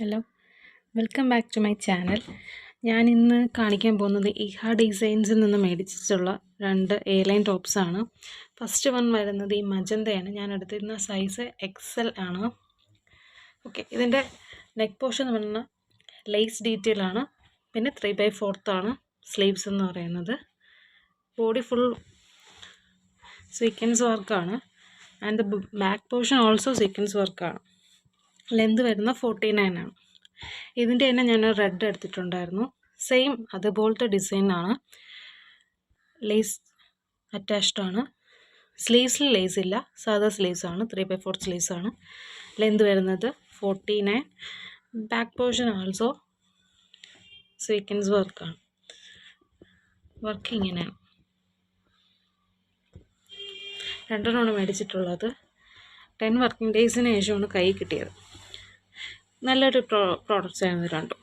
Hello. Welcome back to my channel. ഞാൻ ഇന്ന് കാണിക്കാൻ പോകുന്നത് ഇഹ ഡിസൈൻസിൽ നിന്ന് മേടിച്ചിട്ടുള്ള രണ്ട് എയർലൈൻ ലൈൻ ടോപ്സാണ് ഫസ്റ്റ് വൺ വരുന്നത് ഈ മജന്തയാണ്. ഞാൻ എടുത്തിരുന്ന സൈസ് എക്സൽ ആണ്. ഓക്കെ ഇതിന്റെ നെക്ക് പോർഷൻ എന്ന് പറഞ്ഞാൽ ലേസ് ഡീറ്റെയിൽ ആണ്. പിന്നെ ത്രീ ബൈ ഫോർത്താണ് സ്ലീവ്സ് എന്ന് പറയുന്നത്. ബോഡി ഫുൾ സീക്വൻസ് വർക്കാണ് and back portion also sequence വർക്കാണ് ലെന്ത് വരുന്ന ഫോർട്ടി നയൻ ആണ്. ഇതിന്റെ തന്നെ ഞാൻ റെഡ് എടുത്തിട്ടുണ്ടായിരുന്നു. സെയിം അതുപോലത്തെ ഡിസൈനാണ് ലേസ് അറ്റാച്ച്ഡ് ആണ്. സ്ലീവ്സിൽ ലേസ് ഇല്ല. സാധാ സ്ലീവ്സ് ആണ്. ത്രീ ബൈ ഫോർ സ്ലീവ്സ് ആണ്. ലെന്ത് വരുന്നത് forty nine. Back portion also sequence വർക്കാണ് വർക്ക് ഇങ്ങനെയാണ്. രണ്ടെണ്ണമാണ് മേടിച്ചിട്ടുള്ളത്. ടെൻ വർക്കിംഗ് ഡേയ്സിന് ശേഷമാണ് കൈ കിട്ടിയത്. നല്ലൊരു പ്രോ പ്രോഡക്റ്റ്സ് ആയിരുന്നു രണ്ടും